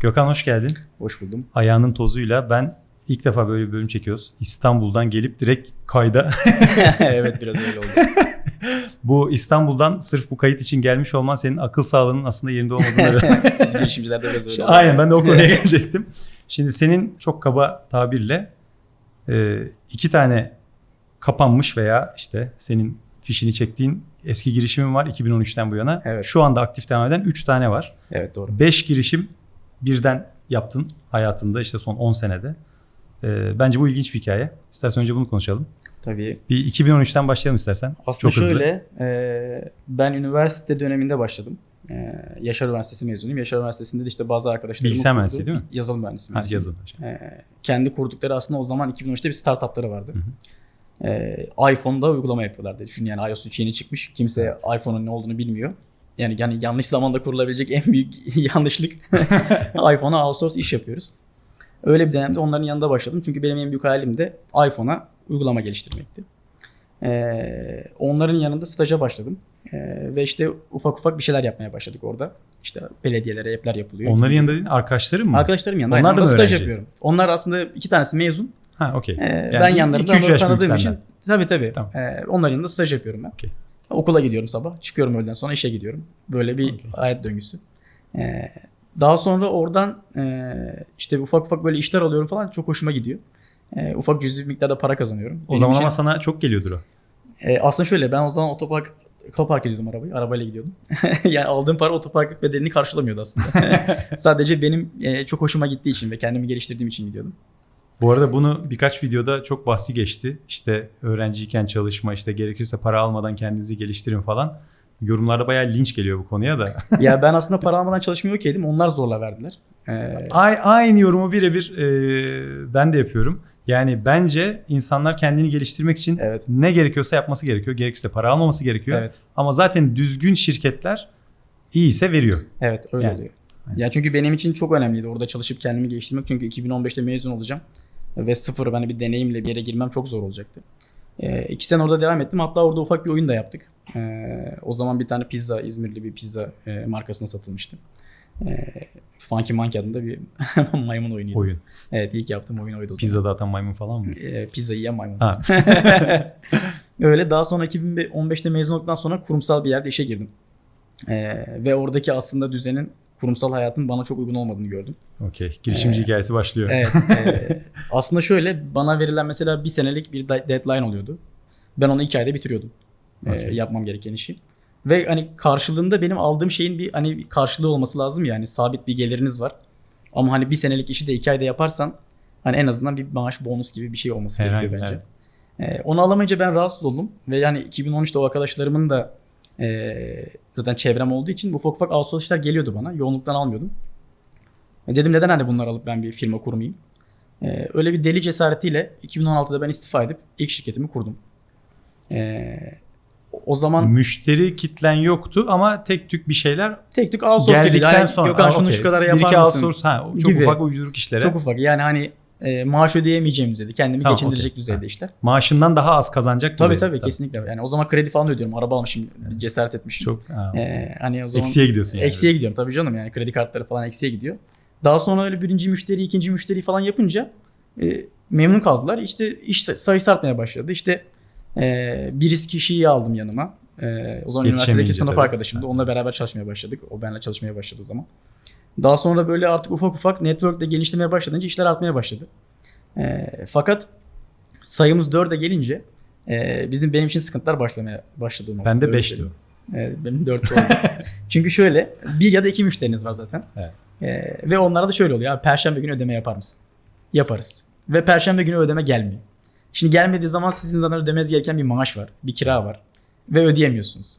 Gökhan hoş geldin. Hoş buldum. Ayağının tozuyla ben ilk defa böyle bir bölüm çekiyoruz. İstanbul'dan gelip direkt kayda. evet biraz öyle oldu. bu İstanbul'dan sırf bu kayıt için gelmiş olman senin akıl sağlığının aslında yerinde olmadığını. Biz girişimcilerde biraz öyle oldu. Aynen ben de o konuya gelecektim. Şimdi senin çok kaba tabirle e, iki tane kapanmış veya işte senin fişini çektiğin eski girişimin var 2013'ten bu yana. Evet. Şu anda aktif devam eden 3 tane var. Evet doğru. 5 girişim birden yaptın hayatında işte son 10 senede. Ee, bence bu ilginç bir hikaye. İstersen önce bunu konuşalım. Tabii. Bir 2013'ten başlayalım istersen. Aslında Çok hızlı. şöyle e, ben üniversite döneminde başladım. E, Yaşar Üniversitesi mezunuyum. Yaşar Üniversitesi'nde de işte bazı arkadaşlarım Bilgisayar okurdu. mühendisliği değil mi? Yazılım mühendisi. Ha, yazın. E, kendi kurdukları aslında o zaman 2013'te bir startupları vardı. E, iPhone'da uygulama yapıyorlardı. Düşün yani iOS 3 yeni çıkmış. Kimse Evet. iPhone'un ne olduğunu bilmiyor. Yani, yani yanlış zamanda kurulabilecek en büyük yanlışlık iPhone'a outsource iş yapıyoruz. Öyle bir dönemde onların yanında başladım. Çünkü benim en büyük hayalim de iPhone'a uygulama geliştirmekti. Ee, onların yanında staja başladım. Ee, ve işte ufak ufak bir şeyler yapmaya başladık orada. İşte belediyelere app'ler yapılıyor. Onların yanında değil arkadaşların mı? Arkadaşlarım yanında. Onlar da mı staj öğrenci? yapıyorum. Onlar aslında iki tanesi mezun. Ha okey. Ee, Yani ben yanlarında 2-3 onları tanıdığım için. Tabii tabii. Tamam. Ee, onların yanında staj yapıyorum ben. Okey. Okula gidiyorum sabah. Çıkıyorum öğleden sonra işe gidiyorum. Böyle bir Okey. hayat döngüsü. Ee, daha sonra oradan e, işte ufak ufak böyle işler alıyorum falan çok hoşuma gidiyor. Ee, ufak cüzi bir miktarda para kazanıyorum. O Benim zaman için- ama sana çok geliyordur o. e, aslında şöyle ben o zaman otopark otopark ediyordum arabayı. Arabayla gidiyordum. yani aldığım para otopark bedelini karşılamıyordu aslında. Sadece benim e, çok hoşuma gittiği için ve kendimi geliştirdiğim için gidiyordum. Bu arada bunu birkaç videoda çok bahsi geçti. İşte öğrenciyken çalışma, işte gerekirse para almadan kendinizi geliştirin falan. Yorumlarda bayağı linç geliyor bu konuya da. ya ben aslında para almadan çalışmıyor okeydim. Onlar zorla verdiler. E, Ay- Aynı yorumu birebir e, ben de yapıyorum. Yani bence insanlar kendini geliştirmek için Evet. ne gerekiyorsa yapması gerekiyor. Gerekirse para almaması gerekiyor. evet. Ama zaten düzgün şirketler iyiyse veriyor. Evet öyle Yani. oluyor. Ya çünkü benim için çok önemliydi orada çalışıp kendimi geliştirmek. Çünkü 2015'te mezun olacağım. Ve sıfır ben bir deneyimle bir yere girmem çok zor olacaktı. E, iki sene orada devam ettim. Hatta orada ufak bir oyun da yaptık. E, o zaman bir tane pizza, İzmirli bir pizza e, markasına satılmıştı. E, Funky Monkey adında bir maymun oyunuydu. Oyun. Evet ilk yaptığım oyun oydu. Pizza dağıtan maymun falan mı? E, pizza yiyen maymun. Ha. Öyle daha sonra 2015'te mezun olduktan sonra kurumsal bir yerde işe girdim. E, ve oradaki aslında düzenin kurumsal hayatın bana çok uygun olmadığını gördüm. Okey. Girişimci hikayesi başlıyor. Evet. e, aslında şöyle bana verilen mesela bir senelik bir de- deadline oluyordu. Ben onu iki ayda bitiriyordum. E, Okey. yapmam gereken işi. Ve hani karşılığında benim aldığım şeyin bir hani karşılığı olması lazım yani sabit bir geliriniz var. Ama hani bir senelik işi de iki ayda yaparsan hani en azından bir maaş bonus gibi bir şey olması Herhangi, gerekiyor bence. E, onu alamayınca ben rahatsız oldum ve yani 2013'te o arkadaşlarımın da e, zaten çevrem olduğu için ufak ufak outsource işler geliyordu bana. Yoğunluktan almıyordum. E, dedim neden hani bunları alıp ben bir firma kurmayayım. E, öyle bir deli cesaretiyle 2016'da ben istifa edip ilk şirketimi kurdum. E, o zaman Müşteri kitlen yoktu ama tek tük bir şeyler tek tük outsource geldi. geldikten Yani, sonra. Gökhan şunu okey. şu kadar Bir yapar iki mısın? outsource ha, çok Gibi. ufak uyduruk işlere. Çok ufak. Yani hani e, maaş ödeyemeyeceğim düzeyde. Kendimi Tamam, geçindirecek okey. düzeyde Ha. işler. Maaşından daha az kazanacak Tabii düzeyde. tabii kesinlikle. Yani o zaman kredi falan da ödüyorum. Araba almışım, cesaret etmişim. Çok ha, Ee, hani o zaman eksiye gidiyorsun yani. eksiye gidiyorum tabii canım yani kredi kartları falan eksiye gidiyor. Daha sonra öyle birinci müşteri, ikinci müşteri falan yapınca e, memnun kaldılar. İşte iş say- sayısı artmaya başladı. İşte e, bir kişiyi aldım yanıma. E, o zaman üniversitedeki sınıf tabii. arkadaşımdı. Onunla beraber çalışmaya başladık. O benimle çalışmaya başladı o zaman. Daha sonra böyle artık ufak ufak network'te genişlemeye başladınca işler artmaya başladı. E, fakat sayımız dörde gelince e, bizim benim için sıkıntılar başlamaya başladı. noktada, Ben de öyle 5 söyleyeyim. diyor. Evet, benim 4 oldu. Çünkü şöyle bir ya da iki müşteriniz var zaten. Evet. Ee, ve onlara da şöyle oluyor. Abi, Perşembe günü ödeme yapar mısın? Yaparız. Ve Perşembe günü ödeme gelmiyor. Şimdi gelmediği zaman sizin zaten ödemeniz gereken bir maaş var. Bir kira var. Ve ödeyemiyorsunuz.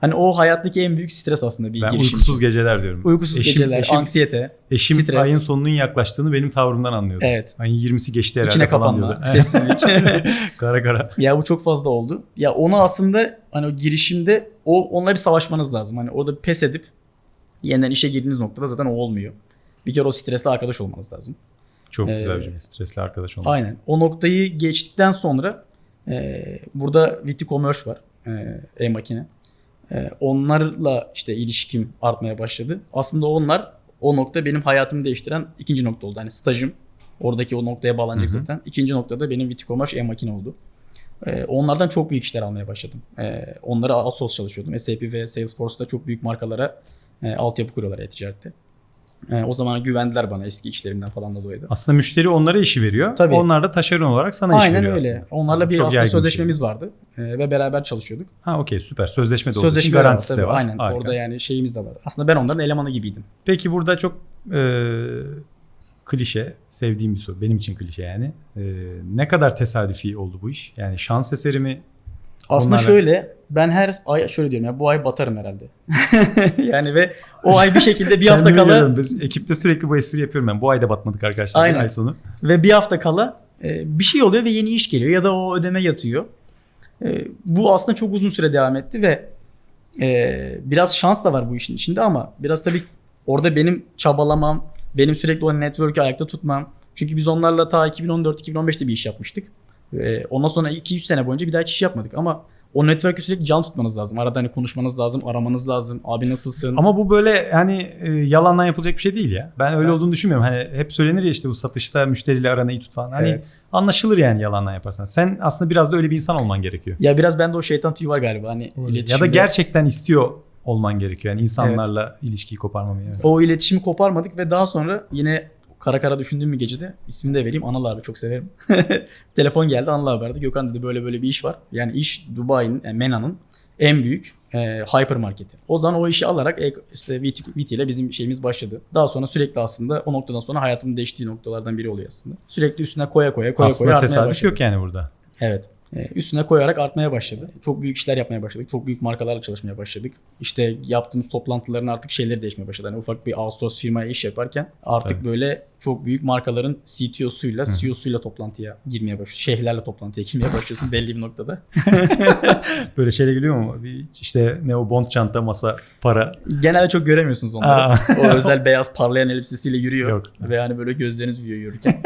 Hani o hayattaki en büyük stres aslında bir Ben girişim uykusuz için. geceler diyorum. Uykusuz Eşim- geceler, eşim- anksiyete. Eşim stres. ayın sonunun yaklaştığını benim tavrımdan anlıyordu. Evet. Ayın 20'si geçti herhalde İçine falan kapanma, diyordu. sessizlik. kara kara. Ya bu çok fazla oldu. Ya onu aslında hani o girişimde o onunla bir savaşmanız lazım. Hani orada pes edip yeniden işe girdiğiniz noktada zaten o olmuyor. Bir kere o stresle arkadaş olmanız lazım. Çok Ee, güzel bir cümle. Stresli arkadaş olmak. Aynen. O noktayı geçtikten sonra e, burada Viti-Commerce var. E, e-makine. E, onlarla işte ilişkim artmaya başladı. Aslında onlar o nokta benim hayatımı değiştiren ikinci nokta oldu. Hani stajım oradaki o noktaya bağlanacak Hı hı. zaten. İkinci noktada benim Viticomaş e-makine oldu. Ee, onlardan çok büyük işler almaya başladım. Ee, onlara outsource çalışıyordum. SAP ve Salesforce'da çok büyük markalara e, altyapı kuruyorlar e-ticarette. Ee, o zaman güvendiler bana eski işlerimden falan da dolayı. Aslında müşteri onlara işi veriyor. Tabii. Onlar da taşeron olarak sana iş Aynen veriyor öyle. aslında. Onlarla bir Çok aslında şey. sözleşmemiz vardı Ee, ve beraber çalışıyorduk. Ha okey süper. Sözleşme de olduğu için Sözleşme var, garantisi de var. Aynen. Harika. Orada yani şeyimiz de var. Aslında ben onların elemanı gibiydim. Peki burada çok e, klişe, sevdiğim bir soru. Benim için klişe yani. E, ne kadar tesadüfi oldu bu iş? Yani şans eseri mi? Aslında Onlarla- şöyle ben her ay şöyle diyorum ya bu ay batarım herhalde. yani ve o ay bir şekilde bir hafta kala. Biz ekipte sürekli bu espri yapıyorum ben. Bu ayda batmadık arkadaşlar. Aynen. Ay sonu. ve bir hafta kala e, bir şey oluyor ve yeni iş geliyor ya da o ödeme yatıyor. E, bu aslında çok uzun süre devam etti ve e, biraz şans da var bu işin içinde ama biraz tabii orada benim çabalamam, benim sürekli o network'ü ayakta tutmam. Çünkü biz onlarla ta 2014-2015'te bir iş yapmıştık. E, ondan sonra 2-3 sene boyunca bir daha hiç iş yapmadık ama o network'ü sürekli can tutmanız lazım. Arada hani konuşmanız lazım, aramanız lazım. Abi nasılsın? Ama bu böyle hani e, yalandan yapılacak bir şey değil ya. Ben öyle Evet. olduğunu düşünmüyorum. Hani hep söylenir ya işte bu satışta müşteriyle aranı iyi tut falan. Hani Evet. anlaşılır yani yalandan yaparsan. Sen aslında biraz da öyle bir insan olman gerekiyor. Ya biraz bende o şeytan tüyü var galiba. Hani Ya da iletişimde. gerçekten istiyor olman gerekiyor. Yani insanlarla ilişkiyi koparmamayı. Evet. O iletişimi koparmadık ve daha sonra yine kara kara düşündüğüm bir gecede ismini de vereyim Anıl abi çok severim. Telefon geldi Anıl abi aradı. Gökhan dedi böyle böyle bir iş var. Yani iş Dubai'nin yani Mena'nın en büyük e, hypermarketi. O zaman o işi alarak e, işte VT, VT ile bizim şeyimiz başladı. Daha sonra sürekli aslında o noktadan sonra hayatımın değiştiği noktalardan biri oluyor aslında. Sürekli üstüne koya koya koya aslında koya artmaya tesadüf başladı. yok yani burada. Evet. Ee, Üstüne koyarak artmaya başladı. Çok büyük işler yapmaya başladık. Çok büyük markalarla çalışmaya başladık. İşte yaptığımız toplantıların artık şeyleri değişmeye başladı. Hani ufak bir outsource firmaya iş yaparken artık böyle çok büyük markaların CTO'suyla, CEO'suyla toplantıya girmeye başlıyorsun. Şeyhlerle toplantıya girmeye başlıyorsun belli bir noktada. Böyle şeyle geliyor mu? Bir işte ne o bond çanta, masa, para. Genelde çok göremiyorsunuz onları. Aa. o özel beyaz parlayan elbisesiyle yürüyor. Yok. Ve hani böyle gözleriniz büyüyor yürürken.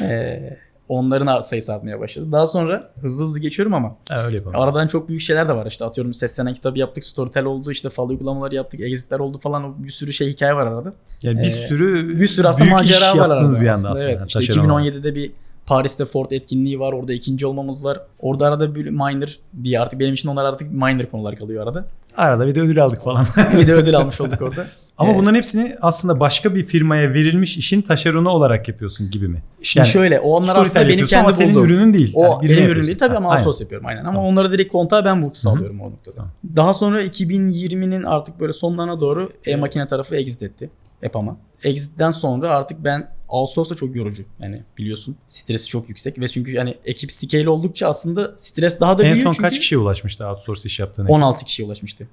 Ee, onların sayısı artmaya başladı. Daha sonra hızlı hızlı geçiyorum ama Ha, öyle yapalım. Aradan çok büyük şeyler de var işte atıyorum seslenen kitabı yaptık, Storytel oldu, işte fal uygulamaları yaptık, exitler oldu falan bir sürü şey hikaye var arada. Yani bir Ee, sürü Bir sürü aslında büyük iş macera var yaptınız arada bir anda aslında. Evet, Yani işte taşeron olarak. 2017'de bir Paris'te Ford etkinliği var, orada ikinci olmamız var. Orada arada bir minor diye artık benim için onlar artık minor konular kalıyor arada. Arada bir de ödül aldık falan. bir de ödül almış olduk orada. Ama Ee, bunların hepsini aslında başka bir firmaya verilmiş işin taşeronu olarak yapıyorsun gibi mi? Şimdi Yani şöyle onlar aslında benim yapıyorsun ama kendi senin ürünün değil. O Yani benim ürün yapıyorsun. değil tabii ama aynen. outsource yapıyorum aynen. Ama onları direkt kontağa ben bu sağlıyorum o noktada. Tamam. Daha sonra 2020'nin artık böyle sonlarına doğru e-makine tarafı exit etti. EPAM'a. Exit'ten sonra artık ben outsource da çok yorucu. Yani biliyorsun stresi çok yüksek ve çünkü yani ekip scale oldukça aslında stres daha da En büyüyor son çünkü kaç kişiye ulaşmıştı outsource iş yaptığın? 16 kişiye ulaşmıştı.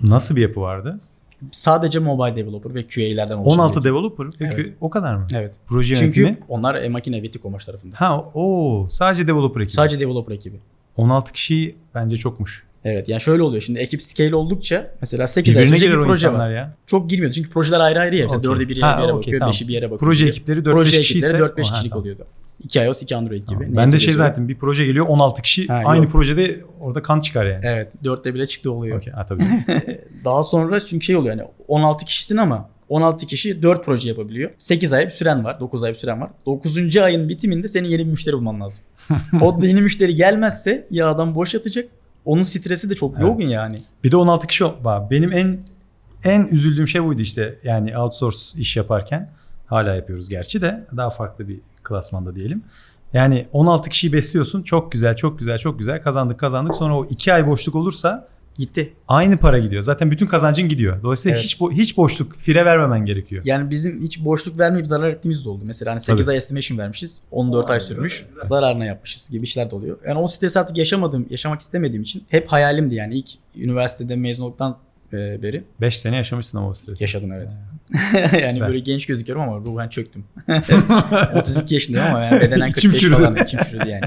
Nasıl bir yapı vardı? Sadece mobile developer ve QA'lerden oluşan. 16 bir- developer. Evet. Peki o kadar mı? Evet. Proje Çünkü yönetimi? onlar e-makine Viticomaş tarafında. Ha o sadece developer ekibi. Sadece developer ekibi. 16 kişi bence çokmuş. Evet yani şöyle oluyor şimdi ekip scale oldukça mesela 8 ay girer bir proje var. ya. Çok girmiyordu çünkü projeler ayrı ayrı ya. Mesela Okey. 4'e bir yere, Ha, bir yere okey, bakıyor, tamam. 5'i bir yere bakıyor. Proje ekipleri 4-5 Proje kişi ise ekipleri 4-5 o, ha, kişilik tamam. oluyordu. 2 iOS 2 Android gibi. Ben de şey zaten bir proje geliyor 16 kişi Ha, aynı yok. projede orada kan çıkar yani. Evet 4'te bile çıktı oluyor. Okey, ha, tabii. Daha sonra çünkü şey oluyor yani 16 kişisin ama 16 kişi 4 proje yapabiliyor. 8 ay bir süren var. 9 ay bir süren var. 9. ayın bitiminde senin yeni bir müşteri bulman lazım. o yeni müşteri gelmezse ya adam boş yatacak. Onun stresi de çok Evet. yoğun yani. Bir de 16 kişi var. Benim en en üzüldüğüm şey buydu işte. Yani outsource iş yaparken hala yapıyoruz gerçi de daha farklı bir klasmanda diyelim. Yani 16 kişiyi besliyorsun. Çok güzel, çok güzel, çok güzel. Kazandık, kazandık. Sonra o 2 ay boşluk olursa Gitti. aynı para gidiyor. Zaten bütün kazancın gidiyor. Dolayısıyla Evet. hiç bo- hiç boşluk, fire vermemen gerekiyor. Yani bizim hiç boşluk vermeyip zarar ettiğimiz de oldu. Mesela hani 8 Tabii. ay estimation vermişiz. 14 ay sürmüş. Zararına yapmışız gibi işler de oluyor. Yani o stresi artık yaşamadığım, yaşamak istemediğim için hep hayalimdi yani. ilk üniversitede mezun olduktan e, beri 5 sene yaşamışsın ama o stresi. yaşadım evet. yani Güzel. böyle genç gözüküyorum ama ruhen çöktüm. 32 yaşındayım ama yani bedenen İçim 45 çürüdü. falan. İçim çürüdü yani.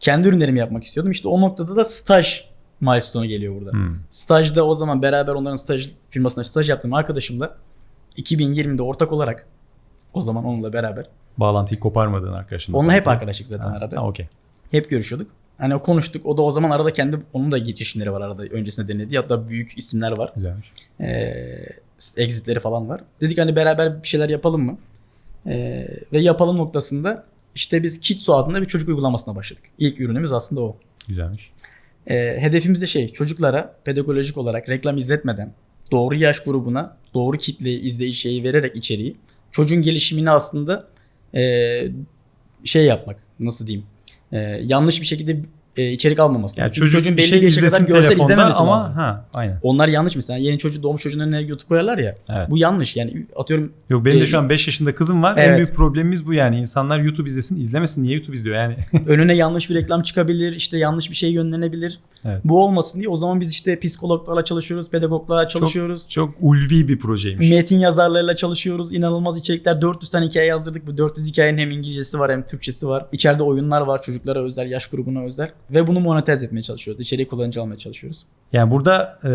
Kendi ürünlerimi yapmak istiyordum. İşte o noktada da staj milestone'u geliyor burada. Hmm. Stajda o zaman beraber onların staj firmasına staj yaptığım arkadaşımla 2020'de ortak olarak o zaman onunla beraber. Bağlantıyı koparmadığın arkadaşın. Onunla hep arkadaşlık zaten Ha, arada. Ha, okey. Hep görüşüyorduk. Hani o konuştuk. O da o zaman arada kendi onun da girişimleri var arada. Öncesinde denedi. Hatta büyük isimler var. Güzelmiş. Ee, exitleri falan var. Dedik hani beraber bir şeyler yapalım mı? Ee, ve yapalım noktasında işte biz Kitso adında bir çocuk uygulamasına başladık. İlk ürünümüz aslında o. Güzelmiş. Ee, hedefimiz de şey çocuklara pedagojik olarak reklam izletmeden doğru yaş grubuna doğru kitleyi izleyici şeyi vererek içeriği çocuğun gelişimini aslında ee, şey yapmak nasıl diyeyim ee, yanlış bir şekilde e, içerik almaması. Yani Çünkü çocuk çocuğun bir belli şey bir yaşa kadar görsel izlememesi ama lazım. ha aynen. Onlar yanlış mesela. Yeni çocuk doğmuş çocuğun önüne YouTube koyarlar ya. Evet. Bu yanlış. Yani atıyorum Yok benim de Ee, şu an 5 yaşında kızım var. En evet. büyük problemimiz bu yani. İnsanlar YouTube izlesin, izlemesin. Niye YouTube izliyor yani? önüne yanlış bir reklam çıkabilir, işte yanlış bir şey yönlenebilir. Evet. Bu olmasın diye o zaman biz işte psikologlarla çalışıyoruz, pedagoglarla çalışıyoruz. Çok ulvi bir projeymiş. Metin yazarlarıyla çalışıyoruz. İnanılmaz içerikler. 400 tane hikaye yazdırdık. Bu 400 hikayenin hem İngilizcesi var hem Türkçesi var. İçeride oyunlar var çocuklara özel, yaş grubuna özel. Ve bunu monetize etmeye çalışıyoruz. İçeriği kullanıcı almaya çalışıyoruz. Yani burada e,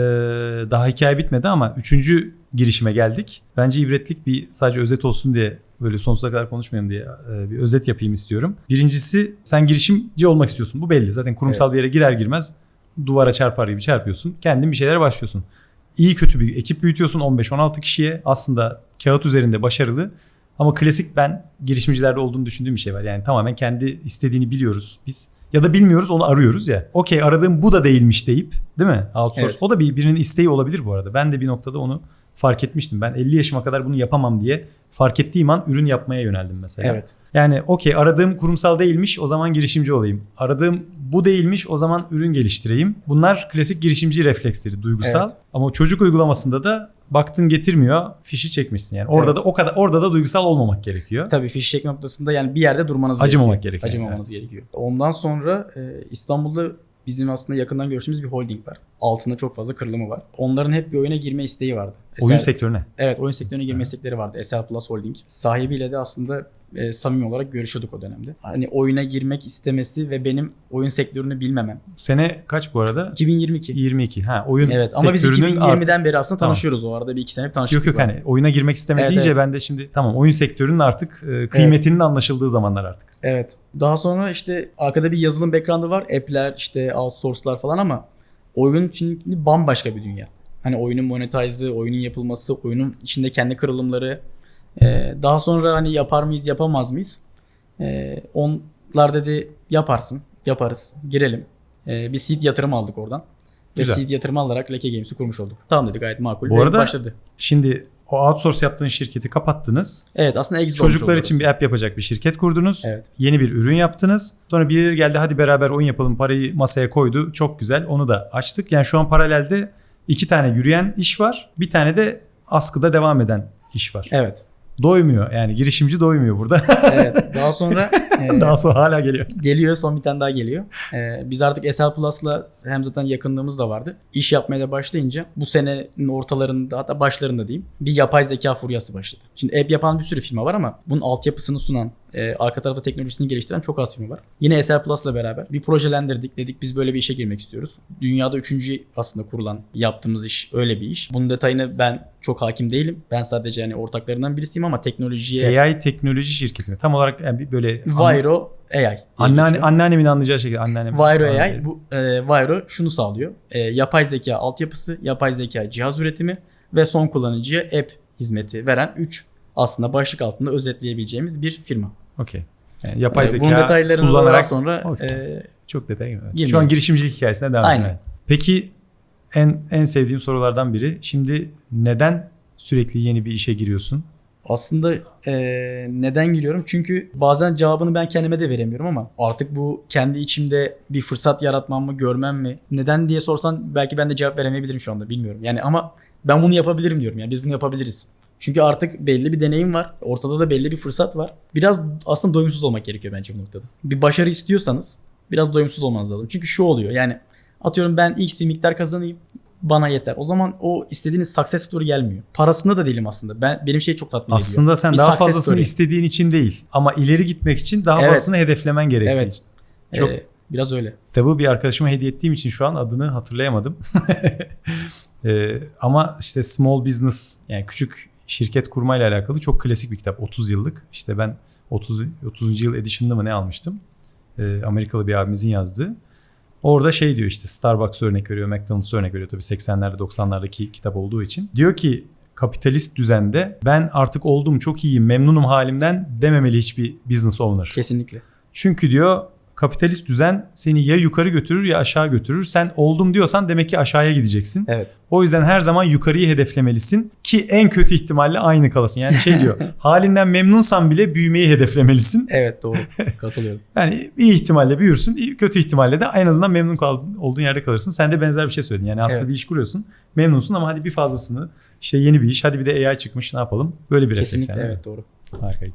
daha hikaye bitmedi ama üçüncü girişime geldik. Bence ibretlik bir sadece özet olsun diye böyle sonsuza kadar konuşmayalım diye e, bir özet yapayım istiyorum. Birincisi sen girişimci olmak istiyorsun. Bu belli. Zaten kurumsal Evet. bir yere girer girmez duvara çarpar gibi çarpıyorsun. Kendin bir şeylere başlıyorsun. İyi kötü bir ekip büyütüyorsun 15-16 kişiye. Aslında kağıt üzerinde başarılı. Ama klasik ben girişimcilerde olduğunu düşündüğüm bir şey var. Yani tamamen kendi istediğini biliyoruz biz. Ya da bilmiyoruz onu arıyoruz ya. Okey aradığım bu da değilmiş deyip değil mi? Outsource. Evet. O da bir, birinin isteği olabilir bu arada. Ben de bir noktada onu fark etmiştim. Ben 50 yaşıma kadar bunu yapamam diye fark ettiğim an ürün yapmaya yöneldim mesela. Evet. Yani okey aradığım kurumsal değilmiş o zaman girişimci olayım. Aradığım bu değilmiş o zaman ürün geliştireyim. Bunlar klasik girişimci refleksleri duygusal. Evet. Ama çocuk uygulamasında da baktın getirmiyor fişi çekmişsin yani. Orada Evet. da o kadar orada da duygusal olmamak gerekiyor. Tabii fiş çekme noktasında yani bir yerde durmanız Acımamak gerekiyor. gerekiyor, Acımamanız gerekiyor. Ondan sonra e, İstanbul'da bizim aslında yakından görüştüğümüz bir holding var. Altında çok fazla kırılımı var. Onların hep bir oyuna girme isteği vardı. Oyun sektörüne. Evet oyun sektörüne girme istekleri vardı. SL Plus Holding. Sahibiyle de aslında e, samimi olarak görüşüyorduk o dönemde. Hani oyuna girmek istemesi ve benim oyun sektörünü bilmemem. Sene kaç bu arada? 2022. 22. Ha oyun Evet ama biz sektörünün 2020'den artık- beri aslında Tamam. tanışıyoruz. O arada bir iki sene tanıştık. Yok yok hani oyuna girmek isteme Evet, deyince evet. ben de şimdi tamam oyun sektörünün artık e, kıymetinin anlaşıldığı zamanlar artık. Evet. Daha sonra işte arkada bir yazılım background'ı var. App'ler, işte outsource'lar falan ama oyun için bambaşka bir dünya. Hani oyunun monetize'ı, oyunun yapılması, oyunun içinde kendi kırılımları. Ee, daha sonra hani yapar mıyız, yapamaz mıyız? Ee, onlar dedi yaparsın, yaparız, girelim. Ee, bir seed yatırım aldık oradan. Ve Güzel. seed yatırımı alarak Leke Games'i kurmuş olduk. Tamam dedi gayet makul. Bu Ve arada- başladı. Şimdi o outsource yaptığın şirketi kapattınız. Evet aslında exit Çocuklar için bir app yapacak bir şirket kurdunuz. Evet. Yeni bir ürün yaptınız. Sonra birileri geldi hadi beraber oyun yapalım parayı masaya koydu. Çok güzel onu da açtık. Yani şu an paralelde iki tane yürüyen iş var. Bir tane de askıda devam eden iş var. Evet. Doymuyor yani girişimci doymuyor burada. evet. Daha sonra Daha sonra hala geliyor. Geliyor son bir tane daha geliyor. Ee, biz artık SL Plus'la hem zaten yakınlığımız da vardı. İş yapmaya da başlayınca bu senenin ortalarında hatta başlarında diyeyim bir yapay zeka furyası başladı. Şimdi app yapan bir sürü firma var ama bunun altyapısını sunan, e, arka tarafta teknolojisini geliştiren çok az firma var. Yine SL Plus'la beraber bir projelendirdik. Dedik biz böyle bir işe girmek istiyoruz. Dünyada üçüncü aslında kurulan yaptığımız iş öyle bir iş. Bunun detayını ben çok hakim değilim. Ben sadece hani ortaklarından birisiyim ama teknolojiye AI teknoloji şirketi? Tam olarak yani böyle Viro AI. anneanne, anneannemin anlayacağı şekilde anneannem. Viro AI bu e, Viro şunu sağlıyor. E, yapay zeka altyapısı, yapay zeka cihaz üretimi ve son kullanıcıya app hizmeti veren 3 aslında başlık altında özetleyebileceğimiz bir firma. Okey. Yani yapay E, zeka Bunun detaylarını kullanarak sonra Okey. e, çok detay girmiyor. Şu an girişimcilik hikayesine devam Aynen. edelim. Peki en en sevdiğim sorulardan biri. Şimdi neden sürekli yeni bir işe giriyorsun? Aslında e, neden giriyorum? Çünkü bazen cevabını ben kendime de veremiyorum ama artık bu kendi içimde bir fırsat yaratmam mı, görmem mi? Neden diye sorsan belki ben de cevap veremeyebilirim şu anda bilmiyorum. Yani ama ben bunu yapabilirim diyorum. Yani biz bunu yapabiliriz. Çünkü artık belli bir deneyim var. Ortada da belli bir fırsat var. Biraz aslında doyumsuz olmak gerekiyor bence bu noktada. Bir başarı istiyorsanız biraz doyumsuz olmanız lazım. Çünkü şu oluyor yani atıyorum ben x bir miktar kazanayım bana yeter. O zaman o istediğiniz success story gelmiyor. Parasında da değilim aslında. Ben benim şey çok tatmin ediyor. Aslında sen Bir daha fazlasını story. istediğin için değil ama ileri gitmek için daha Evet. fazlasını hedeflemen gerektiği Evet. Çok- Ee, biraz öyle. Kitabı bir arkadaşıma hediye ettiğim için şu an adını hatırlayamadım. Ee, ama işte small business yani küçük şirket kurmayla alakalı çok klasik bir kitap. 30 yıllık. İşte ben 30 30. yıl edition'da mı ne almıştım? Ee, Amerikalı bir abimizin yazdığı. Orada şey diyor işte Starbucks örnek veriyor, McDonald's örnek veriyor tabii 80'lerde 90'lardaki kitap olduğu için. Diyor ki kapitalist düzende ben artık oldum çok iyiyim memnunum halimden dememeli hiçbir business owner. Kesinlikle. Çünkü diyor kapitalist düzen seni ya yukarı götürür ya aşağı götürür. Sen oldum diyorsan demek ki aşağıya gideceksin. Evet. O yüzden her zaman yukarıyı hedeflemelisin ki en kötü ihtimalle aynı kalasın. Yani şey diyor halinden memnunsan bile büyümeyi hedeflemelisin. Evet doğru. Katılıyorum. Yani iyi ihtimalle büyürsün, kötü ihtimalle de en azından memnun kal- olduğun yerde kalırsın. Sen de benzer bir şey söyledin. Yani aslında Evet. bir iş kuruyorsun, memnunsun ama hadi bir fazlasını işte yeni bir iş, hadi bir de AI çıkmış ne yapalım? Böyle bir refleks Kesinlikle evet doğru. Harika.